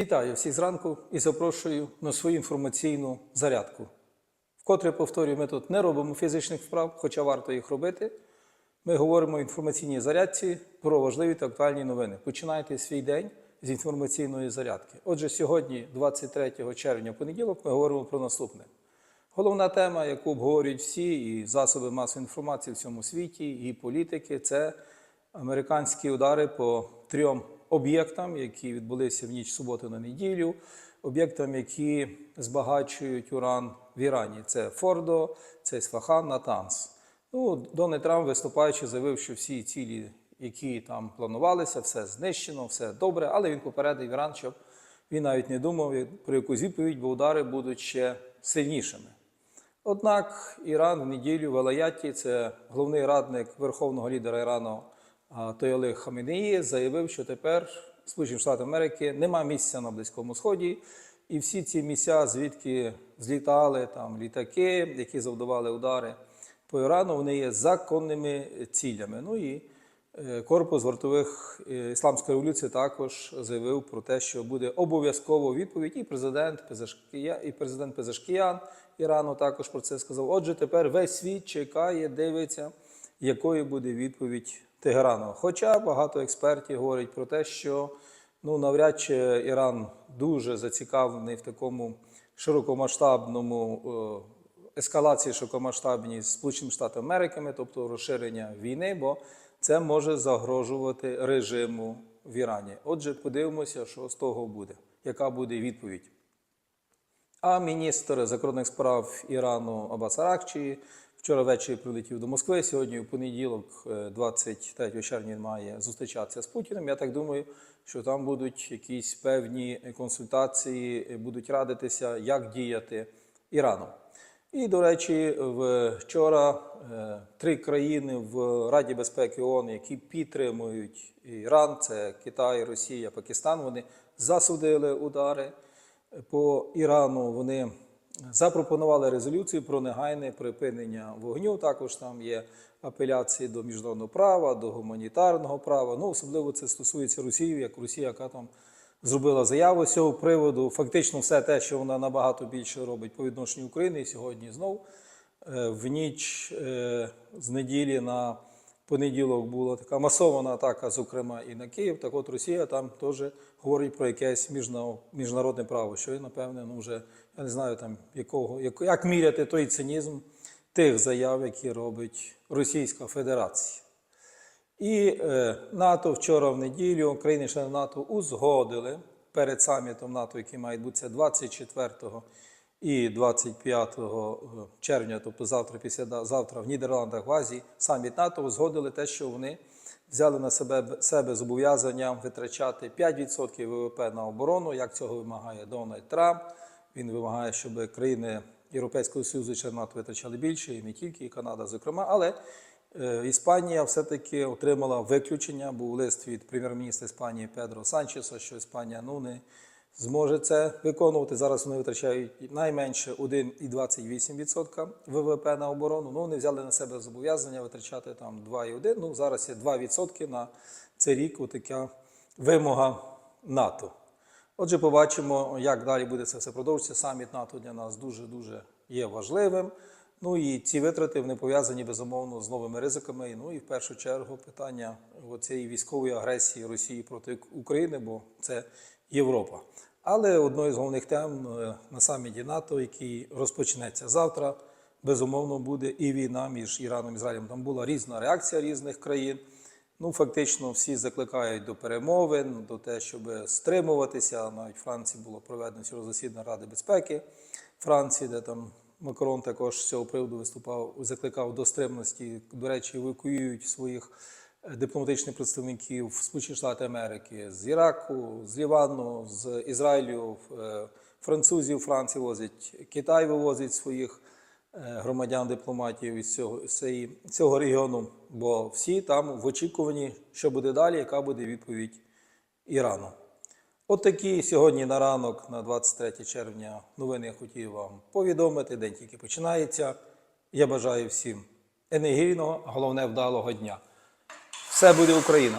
Вітаю всіх зранку і запрошую на свою інформаційну зарядку. Вкотре повторюю, ми тут не робимо фізичних вправ, хоча варто їх робити. Ми говоримо в інформаційній зарядці про важливі та актуальні новини. Починайте свій день з інформаційної зарядки. Отже, сьогодні, 23 червня, понеділок, ми говоримо про наступне. Головна тема, яку обговорюють всі і засоби масової інформації в цьому світі, і політики, це американські удари по трьом об'єктам, які відбулися в ніч суботи на неділю, об'єктам, які збагачують уран в Ірані. Це Фордо, це Ісфахан, Натанс. Ну, Дональд Трамп, виступаючи, заявив, що всі цілі, які там планувалися, все знищено, все добре, але він попередив Іран, щоб він навіть не думав про якусь відповідь, бо удари будуть ще сильнішими. Однак Іран в неділю в Алаяті, це головний радник верховного лідера Ірану Тойоли Хамінеї, заявив, що тепер Сполучені Штати Америки нема місця на Близькому Сході, і всі ці місця, звідки злітали там літаки, які завдавали удари по Ірану, вони є законними цілями. Ну і е, корпус вартових е, ісламської революції також заявив про те, що буде обов'язково відповідь, і президент Пезешкія, і президент Пезешкіян Ірану також про це сказав. Отже, тепер весь світ чекає, дивиться, якою буде відповідь Тегерану. Хоча багато експертів говорять про те, що ну, навряд чи Іран дуже зацікавлений в такому широкомасштабному е, ескалації широкомасштабній з Сполученими Штатами Америки, тобто розширення війни, бо це може загрожувати режиму в Ірані. Отже, подивимося, що з того буде, яка буде відповідь. А міністр закордонних справ Ірану Аббас Аракчі вчора ввечері прилетів до Москви. Сьогодні, у понеділок, е, 23 червня, він має зустрічатися з Путіним. Я так думаю, що там будуть якісь певні консультації, будуть радитися, як діяти Ірану. І, до речі, вчора е, три країни в Раді безпеки ООН, які підтримують Іран, це Китай, Росія, Пакистан, вони засудили удари по Ірану. Вони запропонували резолюцію про негайне припинення вогню. Також там є апеляції до міжнародного права, до гуманітарного права. Ну, особливо це стосується Росії, як Росія, яка там зробила заяву з цього приводу. Фактично, все те, що вона набагато більше робить по відношенню України, і сьогодні знов е, в ніч е, з неділі на понеділок була така масована атака, зокрема і на Київ. Так от Росія там теж говорить про якесь міжнародне право, що і, напевне, ну вже я не знаю там якого, як, як міряти той цинізм тих заяв, які робить Російська Федерація. І е, НАТО вчора в неділю, країни члени НАТО узгодили перед самітом НАТО, який має бутися 24 і 25 червня, тобто завтра, після завтра в Нідерландах в Азії, саміт НАТО узгодили те, що вони взяли на себе себе зобов'язання витрачати 5% ВВП на оборону, як цього вимагає Дональд Трамп. Він вимагає, щоб країни Європейського Союзу чи НАТО витрачали більше, і не тільки, і Канада, зокрема. Але е, Іспанія все-таки отримала виключення. Був лист від прем'єр-міністра Іспанії Педро Санчеса, що Іспанія ну, не зможе це виконувати. Зараз вони витрачають найменше 1,28% ВВП на оборону. Ну, вони взяли на себе зобов'язання витрачати там 2,1%. Ну, зараз є 2% на цей рік. Отака вимога НАТО. Отже, побачимо, як далі буде це все продовжуватися. Саміт НАТО для нас дуже-дуже є важливим. Ну і ці витрати вони пов'язані безумовно з новими ризиками. Ну і в першу чергу питання цієї військової агресії Росії проти України, бо це Європа. Але одною з головних тем е, на саміті НАТО, який розпочнеться завтра, безумовно буде і війна між Іраном і Ізраїлем. Там була різна реакція різних країн. Ну, фактично, всі закликають до перемовин, до те, щоб стримуватися. Навіть в Франції було проведено вчора засідання Ради безпеки Франції, де там Макрон також з цього приводу виступав, закликав до стримності. До речі, евакуюють своїх дипломатичних представників в Сполучені Штати Америки з Іраку, з Лівану, з Ізраїлю, е, французів Франції возить, Китай вивозить своїх. Громадян дипломатів із цього, з цього регіону, бо всі там в очікуванні, що буде далі, яка буде відповідь Ірану. От сьогодні на ранок, на 23 червня, новини я хотів вам повідомити. День тільки починається. Я бажаю всім енергійного, головне вдалого дня. Все буде Україна!